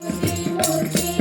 Thank you.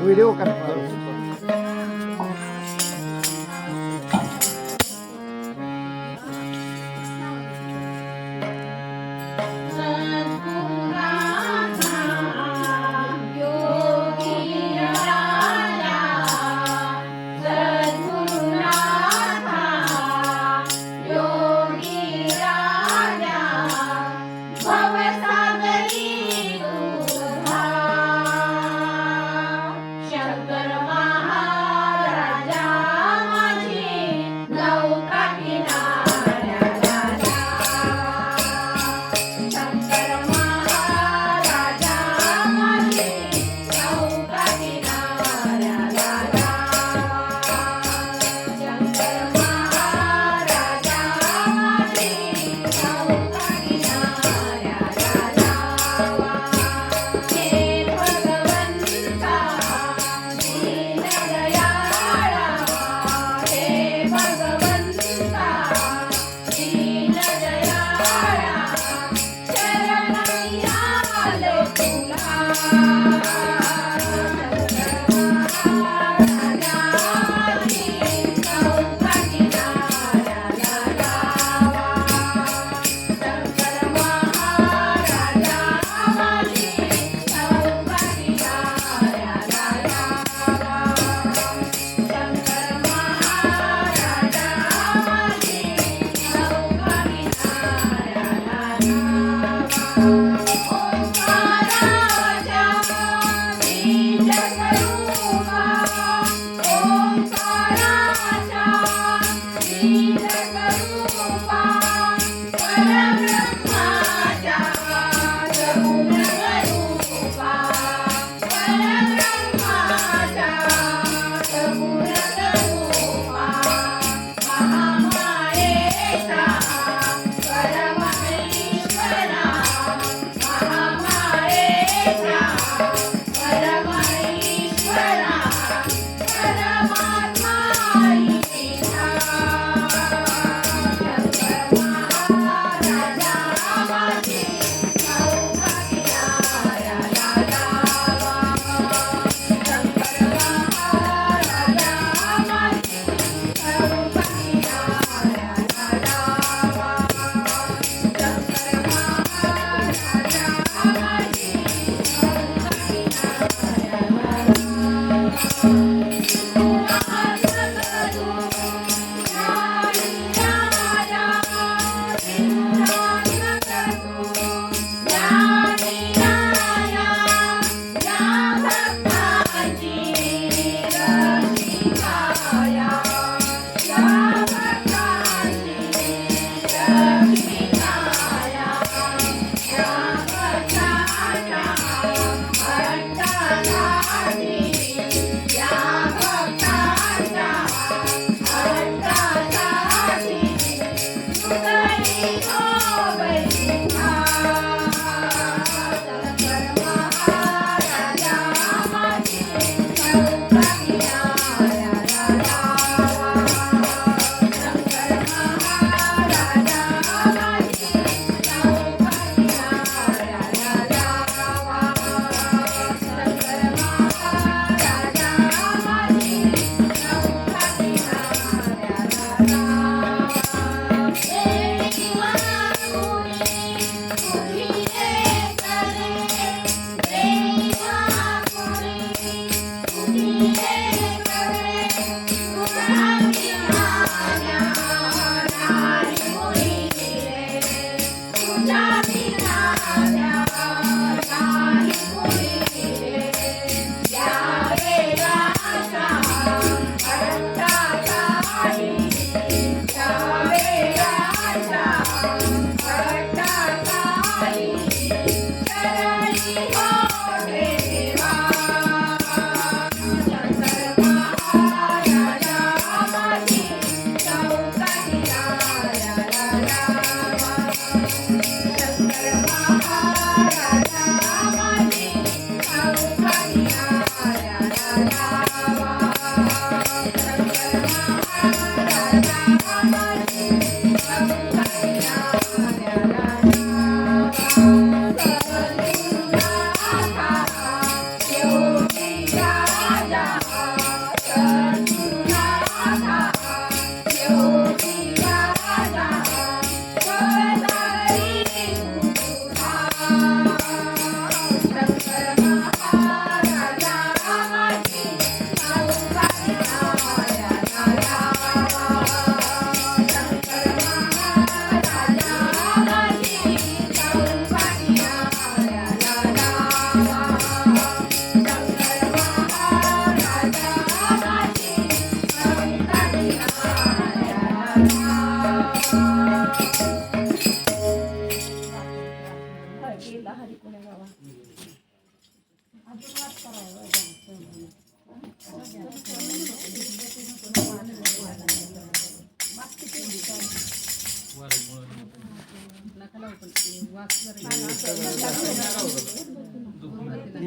Muriel Carvalho.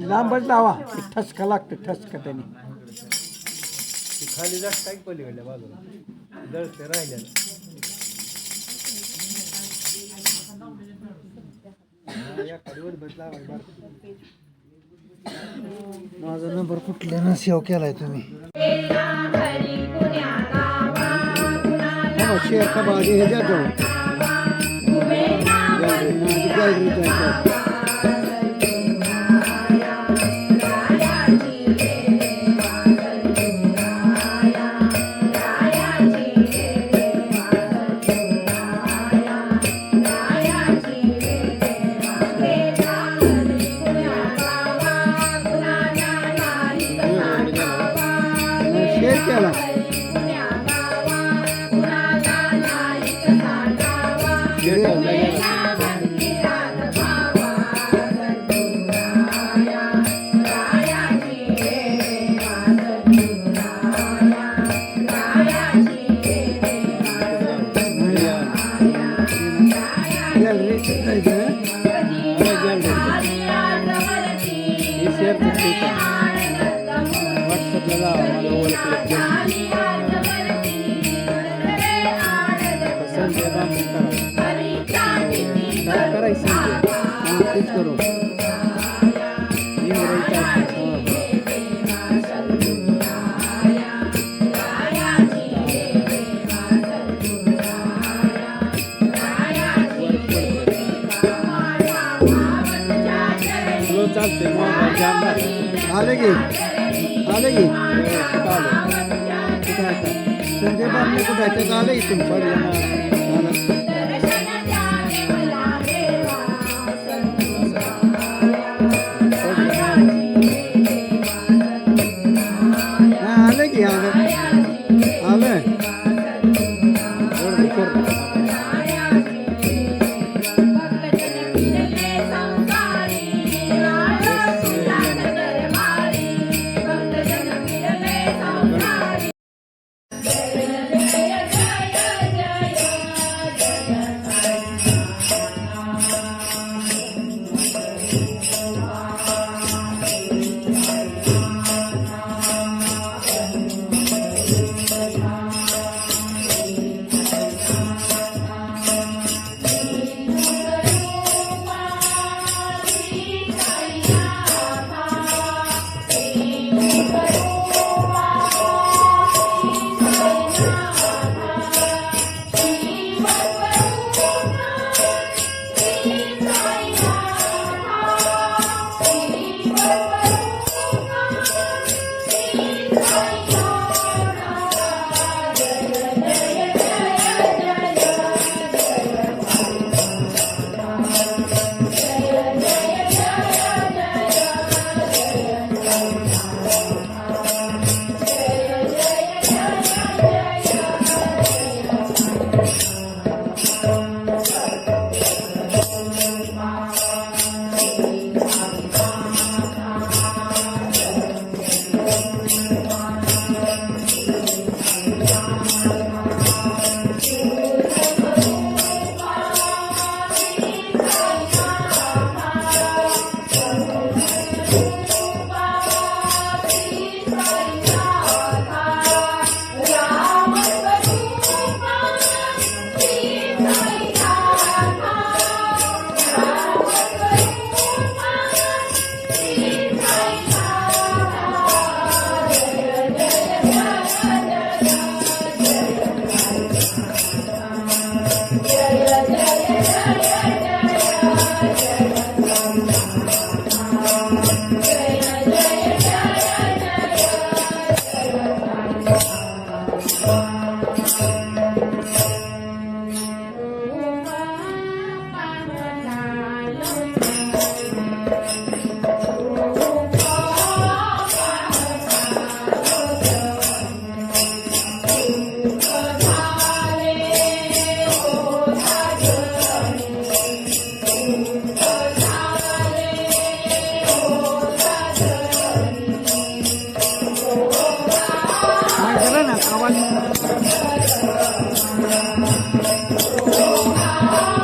लांबच लावा ते ठसका लागतं ठसका त्याने. खाली जास्त काय पलीकडल्या बाजूला? दळते राहिल्या माझा नंबर कुठल्या ना सेव केलाय तुम्ही? हो, शेअर का बाजू हे जाऊ. 对对对 काय करायचं संजय हां तेच करू इंग्रजी टाकतात. हो. स्लो चालते मोबाईल जाम राहते. आले की आले की व्यवस्थित आलं. कुठं आहे आता? संजय बाबू कुठं आहे त्याचं आलं की तुमचं